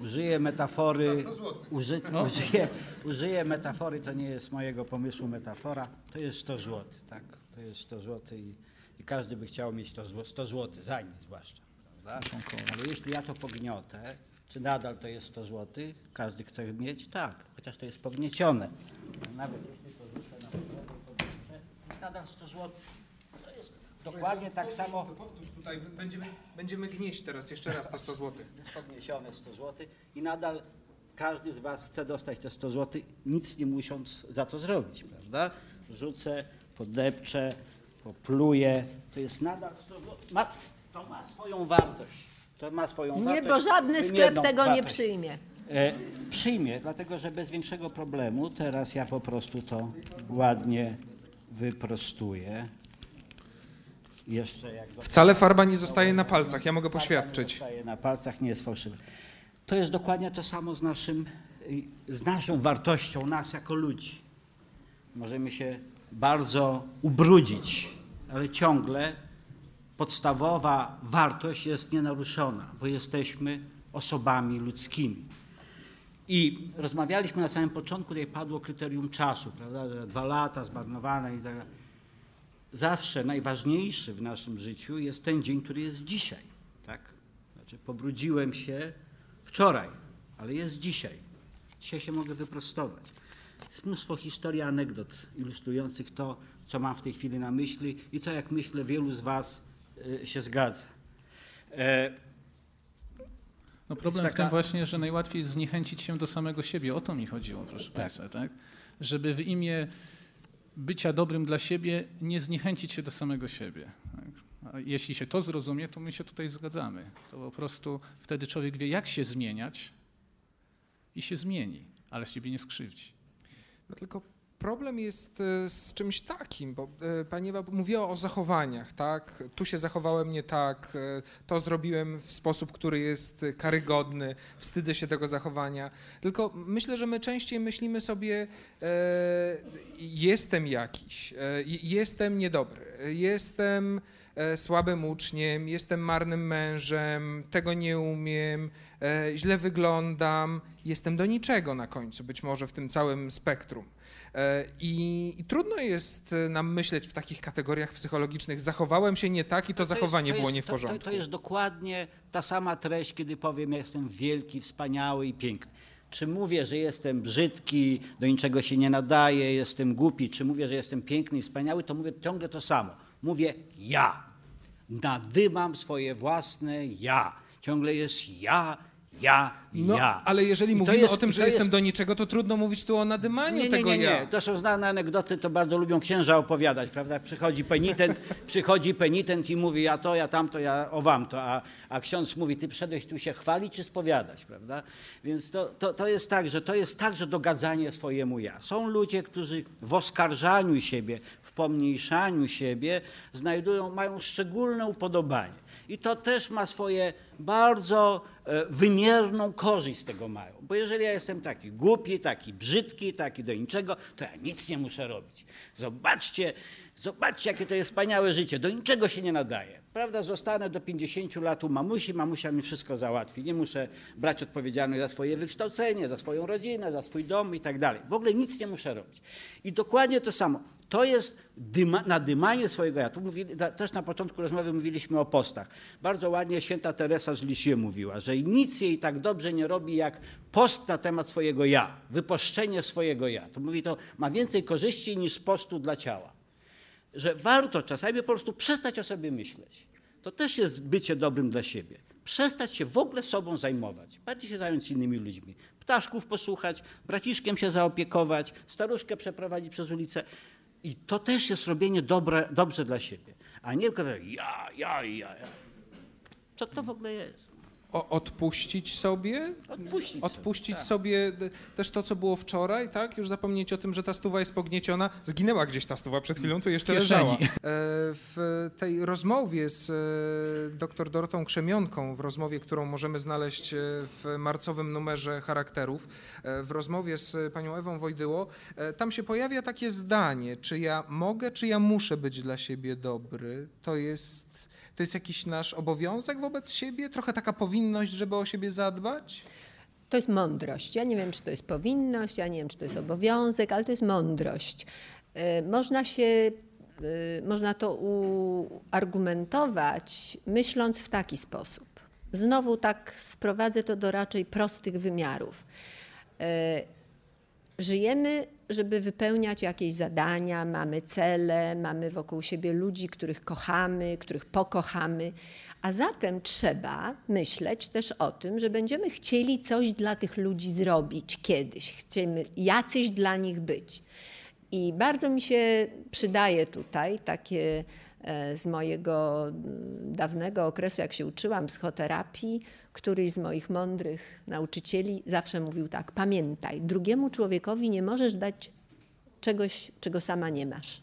użyję metafory, uży, użyję, użyję metafory, to nie jest mojego pomysłu metafora, to jest 100 zł, tak? To jest 100 zł i, i każdy by chciał mieć 100 zł, 100 zł za nic zwłaszcza, prawda? Ale jeśli ja to pogniotę, czy nadal to jest 100 zł? Każdy chce mieć? Tak, chociaż to jest pogniecione. Nawet jeśli to rzucę na podłogę to jest nadal 100 zł. Dokładnie tak samo. To powtórz tutaj, będziemy, będziemy gnieść teraz jeszcze raz to 100 zł. jest podniesione 100 zł i nadal każdy z Was chce dostać te 100 zł, nic nie musząc za to zrobić, prawda? Rzucę, podepczę, popluję, to jest nadal 100 zł. Ma, to ma swoją wartość. To ma swoją Nie, wartość. bo żadny sklep wymierną tego nie wartość. przyjmie. E, przyjmie, dlatego że bez większego problemu teraz ja po prostu to ładnie wyprostuję. Wcale farba nie zostaje na palcach, ja mogę poświadczyć. Zostaje na palcach, nie jest fałszywy. To jest dokładnie to samo z, naszym, y, z naszą wartością, nas jako ludzi. Możemy się bardzo ubrudzić, ale ciągle podstawowa wartość jest nienaruszona, bo jesteśmy osobami ludzkimi. I rozmawialiśmy na samym początku, tutaj padło kryterium czasu, prawda, dwa lata zmarnowane i tak dalej. Zawsze najważniejszy w naszym życiu jest ten dzień, który jest dzisiaj. Tak? Znaczy, pobrudziłem się wczoraj, ale jest dzisiaj. Dzisiaj się mogę wyprostować. Jest mnóstwo historii, anegdot ilustrujących to, co mam w tej chwili na myśli i co, jak myślę, wielu z Was y, się zgadza. E, No problem Jest w tym taka- właśnie, że najłatwiej jest zniechęcić się do samego siebie. O to mi chodziło, proszę Państwa, tak? Żeby w imię bycia dobrym dla siebie nie zniechęcić się do samego siebie. Tak? Jeśli się to zrozumie, to my się tutaj zgadzamy. To po prostu wtedy człowiek wie, jak się zmieniać i się zmieni, ale siebie nie skrzywdzi. No tylko problem jest e, z czymś takim, bo e, pani Ewa mówiła o zachowaniach, tak? Tu się zachowałem nie tak, e, to zrobiłem w sposób, który jest karygodny, wstydzę się tego zachowania. Tylko myślę, że my częściej myślimy sobie, jestem jakiś, jestem niedobry, jestem słabym uczniem, jestem marnym mężem, tego nie umiem, e, źle wyglądam, jestem do niczego na końcu, być może w tym całym spektrum. E, I, I trudno jest e, nam myśleć w takich kategoriach psychologicznych. Zachowałem się nie tak i to To jest- zachowanie to było jest- nie w porządku. To, to jest dokładnie ta sama treść, kiedy powiem, ja jestem wielki, wspaniały i piękny. Czy mówię, że jestem brzydki, do niczego się nie nadaję, jestem głupi, czy mówię, że jestem piękny i wspaniały, to mówię ciągle to samo. Mówię ja. Nadymam swoje własne ja. Ciągle jest ja, ja, No, ja. ale jeżeli I mówimy jest- o tym, że to jestem jest- do niczego, to trudno mówić tu o nadymaniu nie, nie, tego nie, nie. ja. To są znane anegdoty, to bardzo lubią księża opowiadać, prawda? Przychodzi penitent, przychodzi penitent i mówi ja to, ja tamto, ja o wam to, a, a ksiądz mówi ty przyszedłeś tu się chwalić czy spowiadać, prawda? Więc to, to, to jest tak, że to jest także dogadzanie swojemu ja. Są ludzie, którzy w oskarżaniu siebie, w pomniejszaniu siebie znajdują, mają szczególne upodobanie. I to też ma swoje bardzo e, wymierną korzyść z tego mają. Bo jeżeli ja jestem taki głupi, taki brzydki, taki do niczego, to ja nic nie muszę robić. Zobaczcie, zobaczcie, jakie to jest wspaniałe życie. Do niczego się nie nadaje. Prawda, zostanę do 50 lat u mamusi, mamusia mi wszystko załatwi. Nie muszę brać odpowiedzialności za swoje wykształcenie, za swoją rodzinę, za swój dom i tak dalej. W ogóle nic nie muszę robić. I dokładnie to samo. To jest dyma, nadymanie swojego ja. Tu mówili, też na początku rozmowy mówiliśmy o postach. Bardzo ładnie święta Teresa z Lisieux mówiła, że nic jej tak dobrze nie robi jak post na temat swojego ja, wyposzczenie swojego ja. To mówi, to ma więcej korzyści niż postu dla ciała. Że warto czasami po prostu przestać o sobie myśleć. To też jest bycie dobrym dla siebie. Przestać się w ogóle sobą zajmować, bardziej się zająć innymi ludźmi. Ptaszków posłuchać, braciszkiem się zaopiekować, staruszkę przeprowadzić przez ulicę. I to też jest robienie dobre, dobrze dla siebie. A nie tylko ja, ja, ja, ja. Co to w ogóle jest? O, odpuścić sobie? Odpuścić Odpuścić sobie, tak. sobie d- też to, co było wczoraj, tak? Już zapomnieć o tym, że ta stuwa jest pognieciona. Zginęła gdzieś ta stuwa przed chwilą, tu jeszcze kieszeni. leżała. E, W tej rozmowie z e, dr Dorotą Krzemionką, w rozmowie, którą możemy znaleźć e, w marcowym numerze charakterów, w rozmowie z panią Ewą Wojdyło, tam się pojawia takie zdanie, czy ja mogę, czy ja muszę być dla siebie dobry. To jest, to jest jakiś nasz obowiązek wobec siebie? Trochę taka powinność, żeby o siebie zadbać? To jest mądrość. Ja nie wiem, czy to jest powinność, ja nie wiem, czy to jest obowiązek, ale to jest mądrość. Y, Można się, y, można to uargumentować myśląc w taki sposób. Znowu tak sprowadzę to do raczej prostych wymiarów. Żyjemy, żeby wypełniać jakieś zadania, mamy cele, mamy wokół siebie ludzi, których kochamy, których pokochamy, a zatem trzeba myśleć też o tym, że będziemy chcieli coś dla tych ludzi zrobić kiedyś, chcemy jacyś dla nich być. I bardzo mi się przydaje tutaj takie z mojego mm, dawnego okresu, jak się uczyłam psychoterapii, któryś z moich mądrych nauczycieli zawsze mówił tak: pamiętaj, drugiemu człowiekowi nie możesz dać czegoś, czego sama nie masz.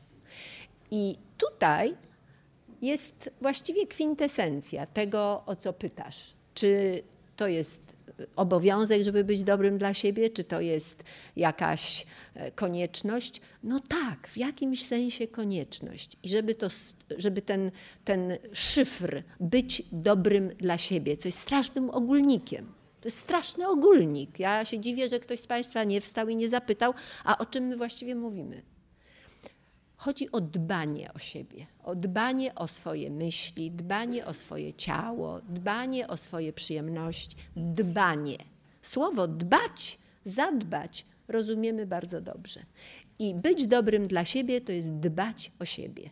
I tutaj jest właściwie kwintesencja tego, o co pytasz. Czy to jest obowiązek, żeby być dobrym dla siebie, czy to jest jakaś e, konieczność? No tak, w jakimś sensie konieczność. I żeby, to, żeby ten, ten szyfr być dobrym dla siebie, co jest strasznym ogólnikiem. To jest straszny ogólnik. Ja się dziwię, że ktoś z Państwa nie wstał i nie zapytał, a o czym my właściwie mówimy. Chodzi o dbanie o siebie, o dbanie o swoje myśli, dbanie o swoje ciało, dbanie o swoje przyjemności, dbanie. Słowo dbać, zadbać rozumiemy bardzo dobrze. I być dobrym dla siebie to jest dbać o siebie.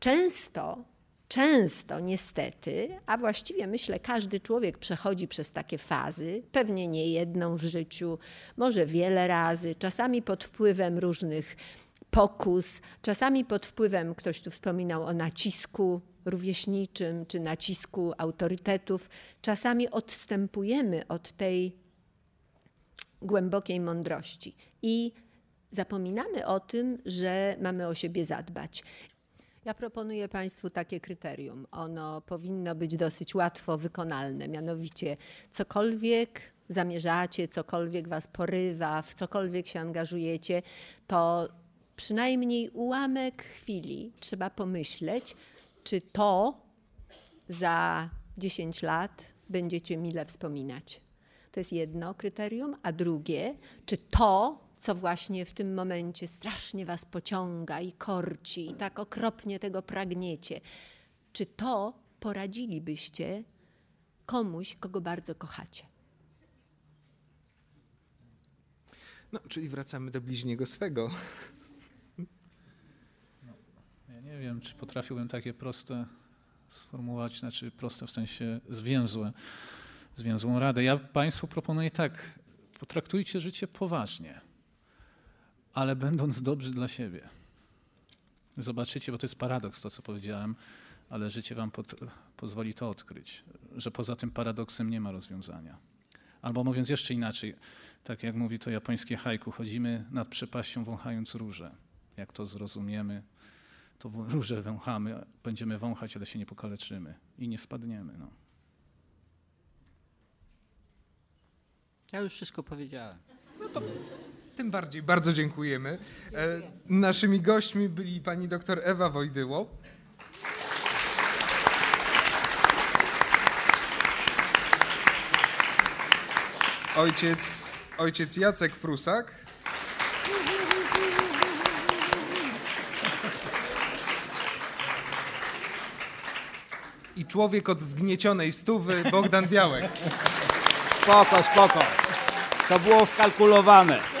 Często, często niestety, a właściwie myślę, każdy człowiek przechodzi przez takie fazy, pewnie nie jedną w życiu, może wiele razy, czasami pod wpływem różnych pokus, czasami pod wpływem, ktoś tu wspominał o nacisku rówieśniczym czy nacisku autorytetów, czasami odstępujemy od tej głębokiej mądrości i zapominamy o tym, że mamy o siebie zadbać. Ja proponuję Państwu takie kryterium. Ono powinno być dosyć łatwo wykonalne, mianowicie cokolwiek zamierzacie, cokolwiek Was porywa, w cokolwiek się angażujecie, to przynajmniej ułamek chwili trzeba pomyśleć, czy to za 10 lat będziecie mile wspominać. To jest jedno kryterium, a drugie, czy to, co właśnie w tym momencie strasznie was pociąga i korci, i tak okropnie tego pragniecie, czy to poradzilibyście komuś, kogo bardzo kochacie. No, czyli wracamy do bliźniego swego. Wiem, czy potrafiłbym takie proste sformułować, znaczy proste w sensie zwięzłe, zwięzłą radę. Ja Państwu proponuję tak, potraktujcie życie poważnie, ale będąc dobrzy dla siebie. Zobaczycie, bo to jest paradoks to, co powiedziałem, ale życie Wam pod, pozwoli to odkryć, że poza tym paradoksem nie ma rozwiązania. Albo mówiąc jeszcze inaczej, tak jak mówi to japońskie haiku, chodzimy nad przepaścią wąchając róże. Jak to zrozumiemy, to róże wąchamy, będziemy wąchać, ale się nie pokaleczymy i nie spadniemy. No. Ja już wszystko powiedziałem. Tym bardziej bardzo dziękujemy. E, naszymi gośćmi byli pani dr Ewa Wojdyło. Ojciec, ojciec Jacek Prusak. I człowiek od zgniecionej stówy Bogdan Białek. Spoko, spoko. To było wkalkulowane.